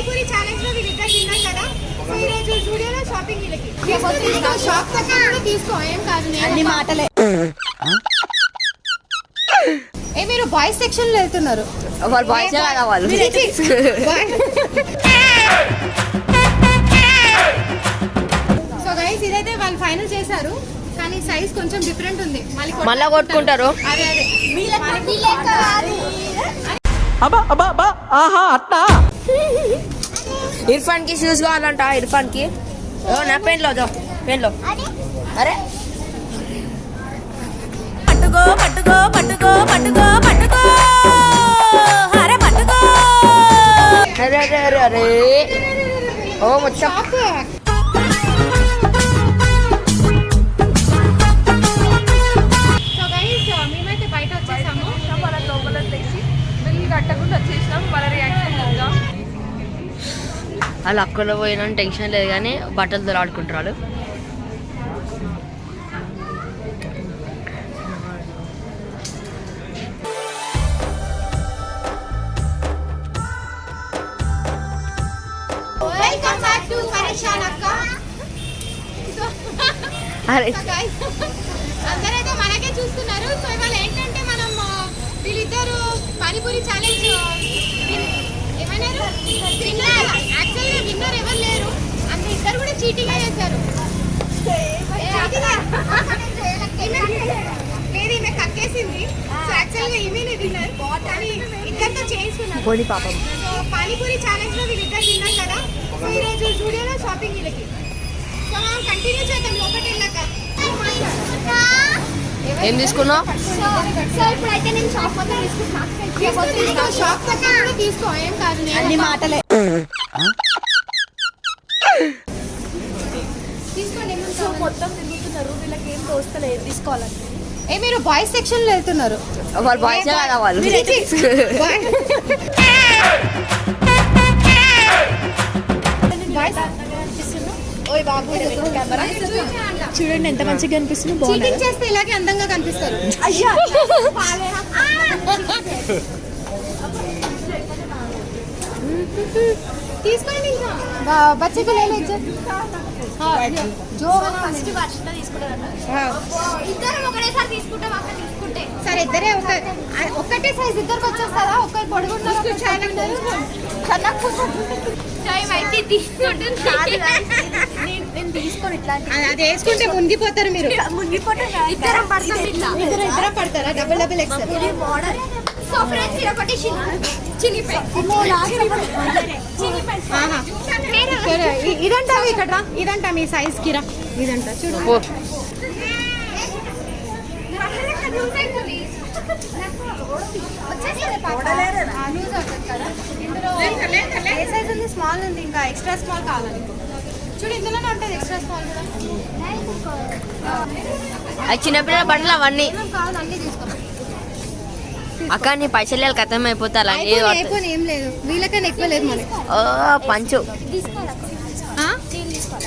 పానీపూరి ఛాలెంజ్లో వీళ్ళిద్దరు తిన్నాం కదా. సో ఈ రోజు స్టూడియోలో షాపింగ్ వీళ్ళకి. తీసుకో, షాప్ దగ్గర కూడా తీసుకో ఏం కాదు నేను అన్ని మాటలే. ఏ మీరు బాయ్స్ సెక్షన్లో వెళ్తున్నారు. వాళ్ళు బాయ్స్ కదా వాళ్ళు. సో గైస్ ఇదైతే వాళ్ళు ఫైనల్ చేశారు. కానీ సైజ్ కొంచెం డిఫరెంట్ ఉంది. మళ్ళీ మళ్ళా కొట్టుకుంటారు. అదే అదే. అబ్బా అబ్బా అబ్బా. ఆహా అట్టా. ఇర్ఫాన్కి షూస్ కావాలంట ఇర్ఫాన్కి నా పెన్లో దో పెన్లో. అరే. పట్టుకో పట్టుకో పట్టుకో పట్టుకో పట్టుకో. అరే పట్టుకో. అరే అరే అరే అరే. ఓ మొత్తం వాళ్ళు అక్కడ పోయినా టెన్షన్ లేదు కానీ అరే. సో గైస్ అందరైతే మనకే చూస్తున్నారు. సో ఇవాళ ఏంటంటే మనం వీళ్ళిద్దరు పానీపూరి ఛాలెంజ్ ఎవరు లేరు. అంత ఇద్దరు కూడా చీటింగ్ చేశారు. లేదు ఈమె కక్కేసింది? సో యాక్చువల్గా ఈమెనే కానీ ఇద్దరితో సో పానీపూరి ఛాలెంజ్లో వీళ్ళిద్దరు తిన్నాం కదా. సో ఈ రోజు స్టూడియోలో షాపింగ్ వీళ్ళకి. సో మనం కంటిన్యూ చేద్దాం. లోపలికి వెళ్ళాక. ఏం తీసుకున్నావు? సో ఇప్పుడైతే నేను షాప్ మొత్తం షాప్ మొత్తం తీసుకో. ఏం కాదు నేను అన్ని మాటలే తీసుకోండి సో మొత్తం తిరుగుతున్నారు వీళ్ళకి ఏం తోస్తలేదు తీసుకోవాలని ఏ మీరు బాయ్స్ సెక్షన్లో వెళ్తున్నారు. వాళ్ళు బాయ్స్ కదా వాళ్ళు? ఓయ్ బాబు కెమెరా. చూడండి ఎంత మంచిగా కనిపిస్తుంది బాగుంది? చీటింగ్ చేస్తే ఇలాగే అందంగా కనిపిస్తారు. అయ్యా! తీసుకోండి ఇంకా బ- బచ్చకు లేలే జో ఫస్ట్ వర్షిత తీసుకుంటారట ఇద్దరం ఒకటేసారి తీసుకుంటాం అక్కడ తీసుకుంటే. సరే ఇద్దరే ఒక ఒక్కటే సైజ్ ఇద్దరికి వచ్చేస్తారా? పొడుగుంటారు ఒకరు చాలా టైం అయితే తీసుకుంటుంది నేను తీసుకొని ఇట్లాంటి అది వేసుకుంటే మునిగిపోతారు మీరు. మునిగిపోతే ఇద్దరం పడతాం ఇట్లా. ఇద్దరు ఇద్దరు పడతారా? Double double excel model. So friends ఇది ఒకటి ఇదంటా ఇక్కడ ఇదంటా మీ సైజ్కి రా ఇదంటా చూడు స్మాల్ ఉంది ఇంకా ఎక్స్ట్రా స్మాల్ కావాలి చూడు ఇందులోనే ఉంటుంది ఎక్స్ట్రా స్మాల్ కూడా చిన్నపిల్లల బట్టలు అవన్నీ. అన్ని తీసుకో. అక్క నీ పైసలు కథం. అయిపోయి ఏం లేదు. వీళ్ళకన్నా ఎక్కువ లేదు మనకి పంచు?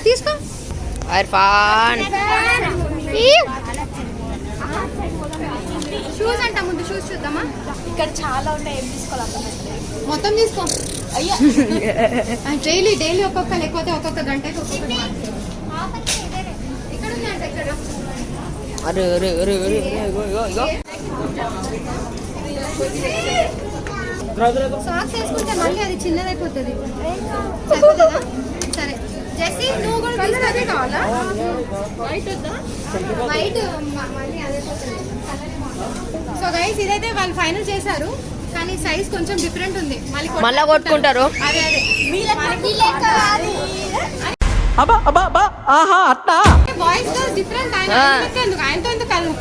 తీసుకో. ఇర్ఫాన్ షూస్ అంట ముందు షూస్ చూద్దామా? ఇక్కడ చాలా ఉన్నాయి ఏం తీసుకోవాలి. మొత్తం తీసుకో. అయ్యా. డైలీ డైలీ ఒక్కొక్క లేకపోతే ఒక్కొక్క గంటకి ఒక్కొక్క ఇక్కడ ఉందంట ఇక్కడ అరే అరే అరే అరే ఇగో, ఇగో, ఇగో. సాక్స్ వేసుకుంటే మళ్ళీ అది చిన్నదైపోతుంది. సరిపోతుందా? సరే. జెస్సీ నువ్వు కూడా తీసుకొని కావాలా? వైట్ వద్దా? వైట్ మళ్ళీ అదే సో గైస్ ఇదైతే వాళ్ళు ఫైనల్ చేశారు. కానీ సైజ్ కొంచెం డిఫరెంట్ ఉంది. మళ్ళీ మళ్ళా కొట్టుకుంటారు. అదే అదే. అబ్బా అబ్బా అబ్బా ఆహా అట్టా. వాయిస్లో డిఫరెంట్ ఆయన. ఎందుకు ఆయనతో ఎందుకు కలవు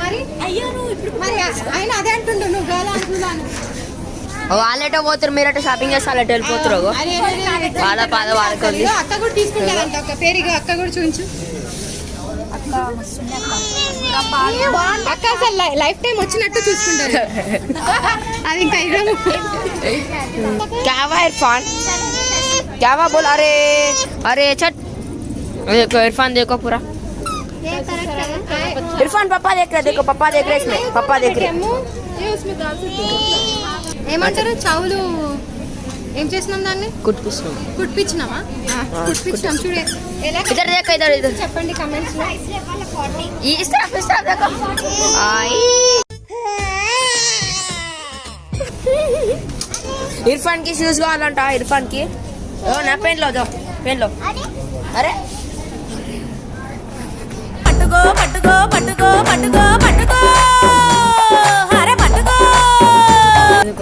మరి? అయ్యో నువ్వు ఇప్పుడు మరి ఆయన అదే అంటుండు నువ్వు గర్ల్ అంటున్నాను వాళ్ళేటో పోతారు మీరట షాపింగ్ చేస్తే వాళ్ళట వెళ్ళిపోతారు వాళ్ళ బాధ వాళ్ళకి అక్క కూడా తీసుకుంటారంట. పేరుగా అక్క కూడా చూపించు. అక్క అసలు లైఫ్ టైం వచ్చినట్టు చూసుకుంటారు. అది ఇంకా కావాయర్ ఫాన్ क्या हुआ बोल अरे अरे चट देखो इरफान देखो पूरा इरफान पापा देख रहे देखो पापा देख रहे इसमें पापा देख रहे ఏమంటారు చావులు ఏం చేసినాం దాన్ని కుట్టిస్తున్నాం కుట్టించినామా కుట్టించినాం చూడు ఎలా ఇద్దరు దేక ఇద్దరు ఇద్దరు చెప్పండి కమెంట్స్ లో ఈ ఇస్తా ఇస్తా దేక ఇర్ఫాన్ కి షూస్ కావాలంట ఇర్ఫాన్ కి ఓ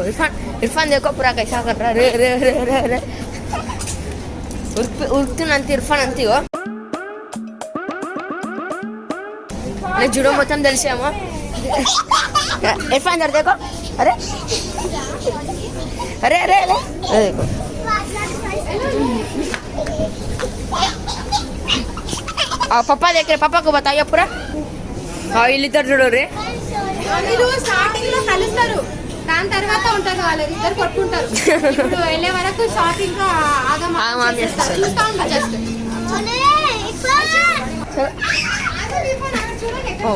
ఇర్ఫాన్ ఇర్ఫాన్ దేకో పురా కైసా రే రే రే రే రే ఉరుకుతున్నంత ఇర్ఫాన్ అంతేవో నేను జుడో మొత్తం తెలిసామో. ఇర్ఫాన్ దగ్గర అరే. అరే అరే అరే. देखो आ पापा देख रहे पापा को बताइए पूरा हाँ వీళ్ళిద్దరు చూడు రే మీరు స్టార్టింగ్ లో కలుస్తారు దాని తర్వాత ఉంటారు వాళ్ళు ఇద్దరు కొట్టుకుంటారు ఇప్పుడు వెళ్ళే వరకు షాపింగ్ లో ఆగం ఆగం ఆగం చేస్తారు. చూస్తా ఉంటా జస్ట్ ఓ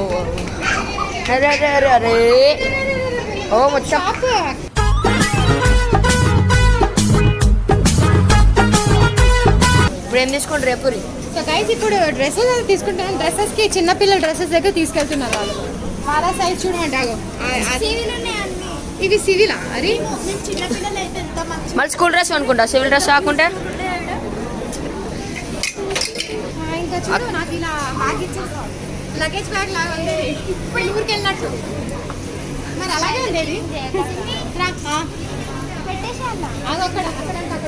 అరే అరే అరే అరే ఓ మొత్తం షాప్ ఇప్పుడు ఏం తీసుకోండి రేపు సో గైస్ ఇప్పుడు డ్రెస్సెస్ తీసుకుంటాను. డ్రెస్సెస్కి చిన్న పిల్లల డ్రెస్సెస్ దగ్గర తీసుకెళ్తున్నారు వాళ్ళు. వాళ్ళ సైజ్ చూడమంటే అది- ఇవి సివిలా అది చిన్నపిల్లలు అయితే ఎంత మంచి మళ్ళీ స్కూల్ డ్రెస్ అనుకుంటా సివిల్ డ్రెస్ కాకుంటే? ఆ, ఇంకా చూడు నాకు ఇలా బ్యాగ్ ఇచ్చేసావు లగేజ్ బ్యాగ్ లాగా ఉంది. ఇప్పుడు ఊరికి వెళ్ళినట్టు. మరి అలాగే ఆ. అది అక్కడ అక్కడ అక్కడ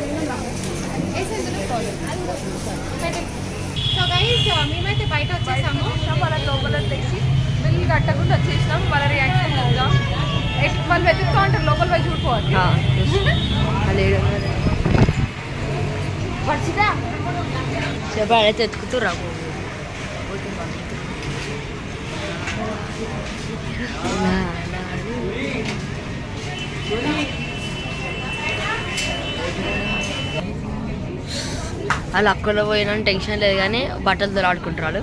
గైస్ మేమైతే బయట వచ్చేసాము. వాళ్ళ లోపల తెచ్చి బిల్ కట్టకుండా వచ్చేసినాం వాళ్ళ రియాక్షన్ చూద్దాం. వాళ్ళు వెతుకుతా ఉంటారు లోపల పోయి చూడిపోవాలి. చెప్పాలి అయితే ఎత్తుకుతూ రా వాళ్ళు అక్కడ పోయినా టెన్షన్ లేదు కానీ బట్టలు దొరాడుకుంటారు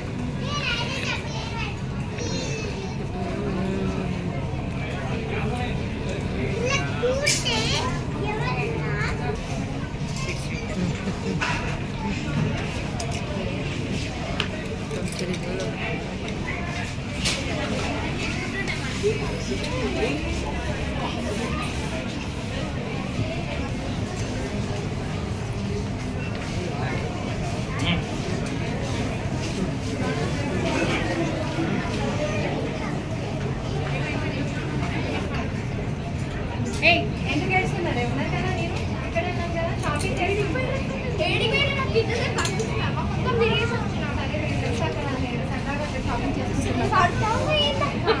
మొత్తం తిరిగేసి వచ్చినాం అదే డ్రెస్ అక్కడ నేను సరదాగా వచ్చి షాపింగ్ చేసుకుంటున్నాను గైస్